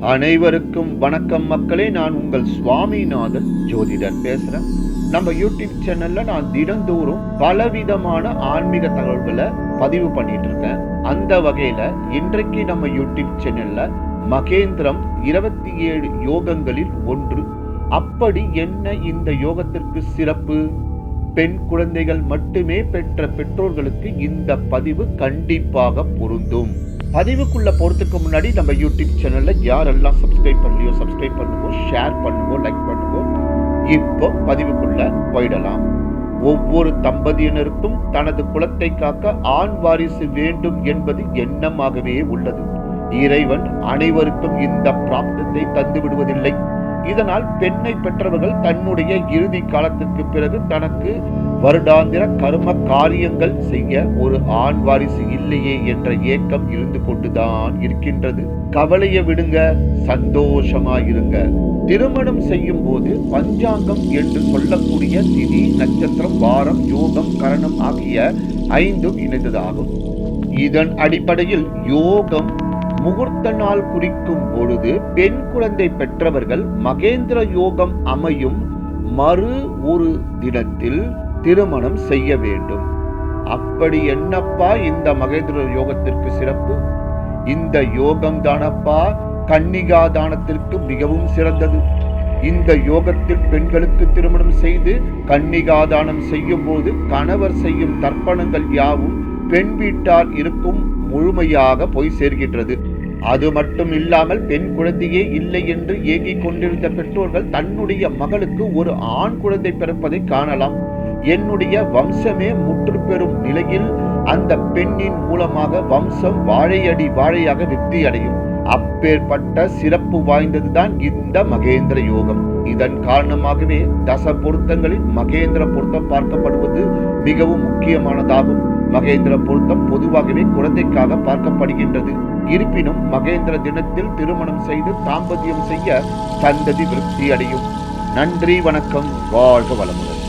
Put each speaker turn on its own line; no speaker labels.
அனைவருக்கும் வணக்கம் மக்களே. நான் உங்கள் சுவாமிநாதன் ஜோதிடர் பேசுறேன். நம்ம யூடியூப் சேனல்ல நான் தினந்தோறும் பலவிதமான ஆன்மீக தகவல்களை பதிவு பண்ணிட்டு இருக்கேன். அந்த வகையில இன்றைக்கு நம்ம யூடியூப் சேனல்ல மகேந்திரம் இருபத்தி ஏழு யோகங்களில் ஒன்று. அப்படி என்ன இந்த யோகத்திற்கு சிறப்பு? பெண் குழந்தைகள் மட்டுமே பெற்ற பெற்றோர்களுக்கு இந்த பதிவு கண்டிப்பாக பொருந்தும். பதிவுக்குள்ளே போகிறதுக்கு முன்னாடி நம்ம யூடியூப் சேனலில் யாரெல்லாம் சப்ஸ்கிரைப் பண்ணலையோ சப்ஸ்கிரைப் பண்ணுவோம் ஷேர் பண்ணுவோம் லைக் பண்ணுவோம் இப்போ பதிவுக்குள்ளே போயிடலாம். ஒவ்வொரு தம்பதியினருக்கும் தனது குலத்தை காக்க ஆண் வாரிசு வேண்டும் என்பது எண்ணமாகவே உள்ளது. இறைவன் அனைவருக்கும் இந்த பிராப்தத்தை தந்து விடுவதில்லை. இதனால் பெண்ணை பெற்றவர்கள் தன்னுடைய இறுதி காலத்திற்கு பிறகு தனக்கு வருடாந்திர கர்ம காரியங்கள் செய்ய ஒரு ஆண் வாரிசு இல்லையே என்ற ஏக்கம் இருந்து கொண்டுதான் இருக்கின்றது. கவலையை விடுங்க சந்தோஷமா இருங்க திருமணம் செய்யும் போது பஞ்சாங்கம் என்று சொல்லக்கூடிய திதி நட்சத்திரம் வாரம் யோகம் கரணம் ஆகிய ஐந்தும் இணைந்ததாகும். இதன் அடிப்படையில் யோகம் முகூர்த்த நாள் குறிக்கும் பொழுது பெண் குழந்தை பெற்றவர்கள் மகேந்திர யோகம் அமையும் மறு ஒரு தினத்தில் திருமணம் செய்ய வேண்டும். அப்படி என்னப்பா இந்த மகேந்திர யோகத்திற்கு சிறப்பு? இந்த யோகம் தானப்பா கன்னிகா தானத்திற்கு மிகவும் சிறந்தது. இந்த யோகத்தில் பெண்களுக்கு திருமணம் செய்து கன்னிகா தானம் செய்யும் போது கணவர் செய்யும் தர்ப்பணங்கள் யாவும் பெண் வீட்டார் இருக்கும் முழுமையாக போய் சேர்கின்றது. அது மட்டும் இல்லாமல் பெண் குழந்தையே இல்லை என்று ஏங்கிக் கொண்டிருந்த பெற்றோர்கள் தன்னுடைய மகளுக்கு ஒரு ஆண் குழந்தை பிறப்பதை காணலாம். என்னுடைய வம்சமே முற்று பெறும் நிலையில் அந்த பெண்ணின் மூலமாக வம்சம் வாழையடி வாழையாக வெற்றி அடையும் அப்பேற்பட்ட சிறப்பு வாய்ந்ததுதான் இந்த மகேந்திர யோகம். இதன் காரணமாகவே தச பொருத்தங்களில் மகேந்திர பொருத்தம் பார்க்கப்படுவது மிகவும் முக்கியமானதாகும். மகேந்திர பொருத்தம் பொதுவாகவே குழந்தைக்காக பார்க்கப்படுகின்றது. இருப்பினும் மகேந்திர தினத்தில் திருமணம் செய்து தாம்பத்தியம் செய்ய சந்ததி விருத்தி அடையும் நன்றி வணக்கம் வாழ்க வளமுடன்.